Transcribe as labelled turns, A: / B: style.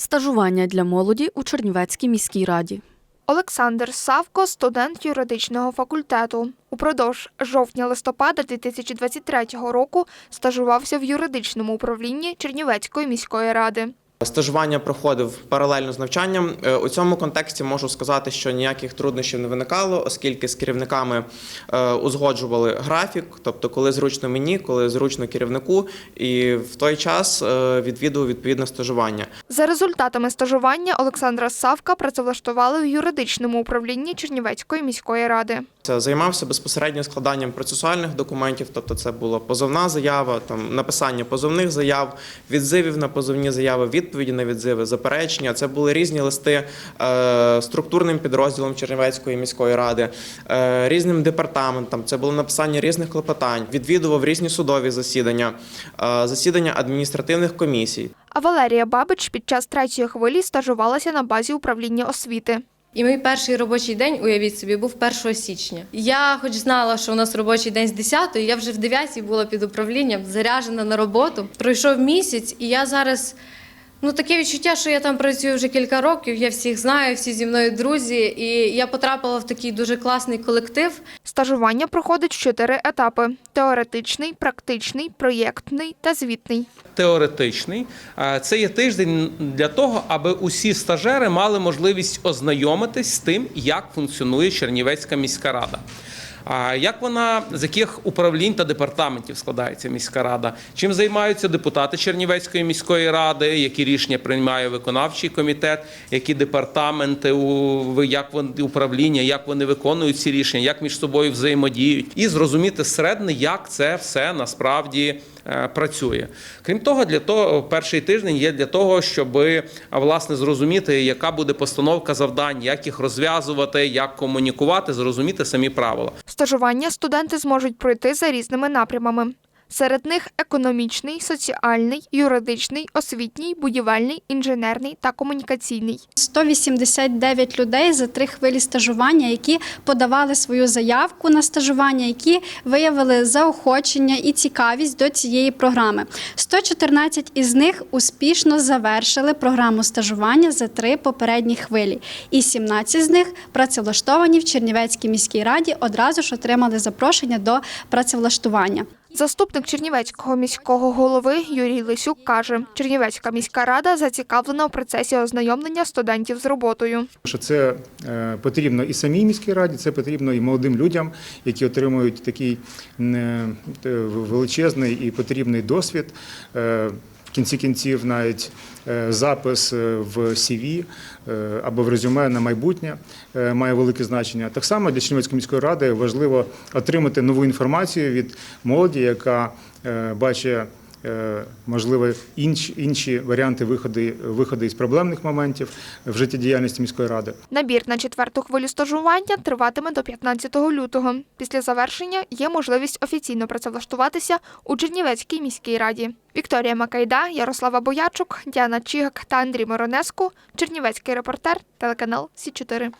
A: Стажування для молоді у Чернівецькій міській раді.
B: Олександр Савко, студент юридичного факультету. Упродовж жовтня-листопада 2023 року стажувався в юридичному управлінні Чернівецької міської ради.
C: Стажування проходив паралельно з навчанням. Е, У цьому контексті можу сказати, що ніяких труднощів не виникало, оскільки з керівниками е, узгоджували графік, тобто коли зручно мені, коли зручно керівнику, і в той час е, відвідував відповідне стажування.
B: За результатами стажування Олександра Савка працевлаштували в юридичному управлінні Чернівецької міської ради.
C: Це займався безпосередньо складанням процесуальних документів, тобто це була позовна заява, там написання позовних заяв, відзивів на позовні заяви, відповіді на відзиви, заперечення. Це були різні листи е, структурним підрозділом Чернівецької міської ради, е, різним департаментам. Це було написання різних клопотань. Відвідував різні судові засідання, е, засідання адміністративних комісій.
B: А Валерія Бабич під час третьої хвилі стажувалася на базі управління освіти.
D: І мій перший робочий день, уявіть собі, був 1 січня. Я, хоч знала, що у нас робочий день з 10, я вже в 9 була під управлінням, заряджена на роботу. Пройшов місяць, і я зараз. Ну, таке відчуття, що я там працюю вже кілька років. Я всіх знаю, всі зі мною друзі, і я потрапила в такий дуже класний колектив.
B: Стажування проходить чотири етапи: теоретичний, практичний, проєктний та звітний.
E: теоретичний. Це є тиждень для того, аби усі стажери мали можливість ознайомитись з тим, як функціонує Чернівецька міська рада. Як вона з яких управлінь та департаментів складається міська рада? Чим займаються депутати Чернівецької міської ради? Які рішення приймає виконавчий комітет? Які департаменти як вони управління, як вони виконують ці рішення, як між собою взаємодіють, і зрозуміти зсередини, як це все насправді працює. Крім того, для того перший тиждень є для того, щоб власне зрозуміти, яка буде постановка завдань, як їх розв'язувати, як комунікувати, зрозуміти самі правила.
B: Стажування студенти зможуть пройти за різними напрямами. Серед них економічний, соціальний, юридичний, освітній, будівельний, інженерний та комунікаційний.
F: 189 людей за три хвилі стажування, які подавали свою заявку на стажування, які виявили заохочення і цікавість до цієї програми. 114 із них успішно завершили програму стажування за три попередні хвилі, і 17 з них працевлаштовані в Чернівецькій міській раді одразу ж отримали запрошення до працевлаштування.
B: Заступник Чернівецького міського голови Юрій Лисюк каже, Чернівецька міська рада зацікавлена у процесі ознайомлення студентів з роботою.
G: Що це е, потрібно і самій міській раді, це потрібно і молодим людям, які отримують такий е, величезний і потрібний досвід. В кінці кінців навіть е, запис е, в CV е, або в резюме на майбутнє має велике значення. Так само для Чернівецької міської ради важливо отримати нову інформацію від молоді, яка бачить можливо інші, інші варіанти виходу, виходу із проблемних моментів в життєдіяльності міської ради.
B: Набір на четверту хвилю стажування триватиме до 15 лютого. Після завершення є можливість офіційно працевлаштуватися у Чернівецькій міській раді. Вікторія Макайда, Ярослава Боячук, Діана Чігак та Андрій Моронеску. Чернівецький репортер, телеканал Сі 4